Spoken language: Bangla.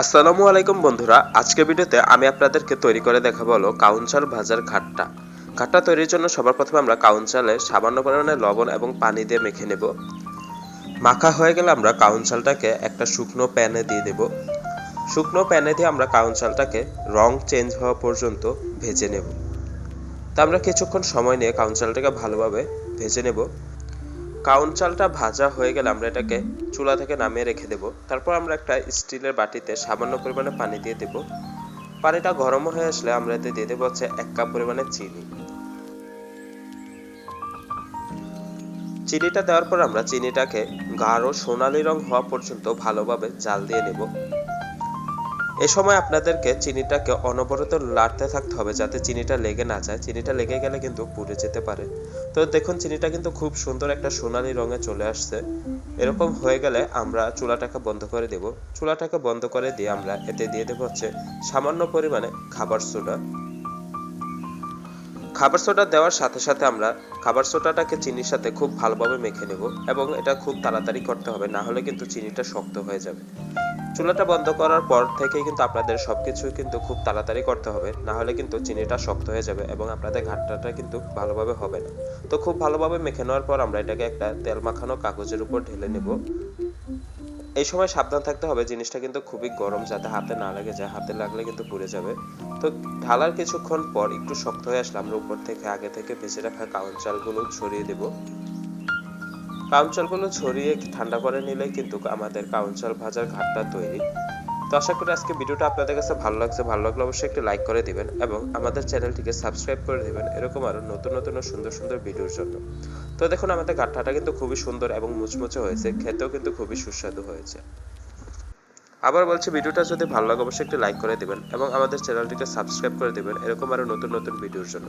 আসসালামু আলাইকুম বন্ধুরা, আজকের ভিডিওতে আমি আপনাদেরকে তৈরি করে দেখাবো হলো কাউনচাল ভাজার ঘাটটা ঘাটটা তৈরির জন্য সবার প্রথমে আমরা কাউনচালে সামান্য পরিমাণে লবণ এবং পানি দিয়ে মেখে নেব। মাখা হয়ে গেলে আমরা কাউনচালটাকে একটা শুকনো প্যানে দিয়ে দেব। শুকনো প্যানে দিয়ে আমরা কাউনচালটাকে রং চেঞ্জ হওয়া পর্যন্ত ভেজে নেব। তা আমরা কিছুক্ষণ সময় নিয়ে কাউনচালটাকে ভালোভাবে ভেজে নেব। কাউন চালটা ভাজা হয়ে গেলে আমরা এটাকে চুলা থেকে নামিয়ে রেখে দেব। তারপর আমরা একটা স্টিলের বাটিতে সামান্য পরিমাণে পানি দিয়ে দেব। পানিটা গরম হয়ে আসলে আমরা এতে দিয়ে দেবো হচ্ছে এক কাপ পরিমাণে চিনি। চিনিটা দেওয়ার পর আমরা চিনিটাকে গাঢ় সোনালী রং হওয়া পর্যন্ত ভালোভাবে জাল দিয়ে নেব। এ সময় আপনাদেরকে চিনিটাকে অনবরত লাড়তে থাকতে হবে যাতে চিনিটা লেগে না যায়। চিনিটা লেগে গেলে কিন্তু পুড়ে যেতে পারে। তো দেখুন, চিনিটা কিন্তু খুব সুন্দর একটা সোনালী রঙে চলে আসছে। এরকম হয়ে গেলে আমরা চুলাটাকে বন্ধ করে দেব। চুলাটাকে বন্ধ করে দিয়ে আমরা এতে দিয়ে দেবো হচ্ছে সামান্য পরিমাণে খাবার সোডা। খাবার সোডা দেওয়ার সাথে সাথে আমরা খাবার সোডাটাকে চিনির সাথে খুব ভালোভাবে মেখে নেব এবং এটা খুব তাড়াতাড়ি করতে হবে, না হলে কিন্তু চিনিটা শক্ত হয়ে যাবে। চুলাটা বন্ধ করার পর থেকেই কিন্তু আপনাদের সবকিছু কিন্তু খুব তাড়াতাড়ি করতে হবে। না হলে কিন্তু চিনিটা শক্ত হয়ে যাবে এবং আপনাদের ঘাটটাটা কিন্তু ভালোভাবে হবে না। তো খুব ভালোভাবে মেখে নেওয়ার পর আমরা এটাকে একটা তেল মাখানো কাগজের উপর ঢেলে নেব। এই সময় সাবধান থাকতে হবে, জিনিসটা কিন্তু খুবই গরম যাতে হাতে না লাগে যায়, হাতে লাগলে কিন্তু পুড়ে যাবে। তো ঢালার কিছুক্ষণ পর একটু শক্ত হয়ে আসলে আমরা উপর থেকে, আগে থেকে ভেজে রাখা কাগজ চালগুলো ছড়িয়ে দেব। কাউন চালগুলো ছড়িয়ে ঠান্ডা করে নিলে কিন্তু আমাদের কাউন ভাজার ঘাটটা তৈরি। তো আশা করি আজকে ভিডিওটা আপনাদের কাছে ভালো লাগছে। ভালো লাগলে অবশ্যই একটি লাইক করে দিবেন এবং আমাদের চ্যানেলটিকে সাবস্ক্রাইব করে দিবেন। এরকম আরও নতুন নতুন সুন্দর সুন্দর ভিডিওর জন্য। তো দেখুন, আমাদের ঘাটটাটা কিন্তু খুবই সুন্দর এবং মুচমুচে হয়েছে। খেতেও কিন্তু খুবই সুস্বাদু হয়েছে। আবার বলছি, ভিডিওটা যদি ভালো লাগে অবশ্যই একটি লাইক করে দিবেন এবং আমাদের চ্যানেলটিকে সাবস্ক্রাইব করে দিবেন। এরকম আরও নতুন নতুন ভিডিওর জন্য।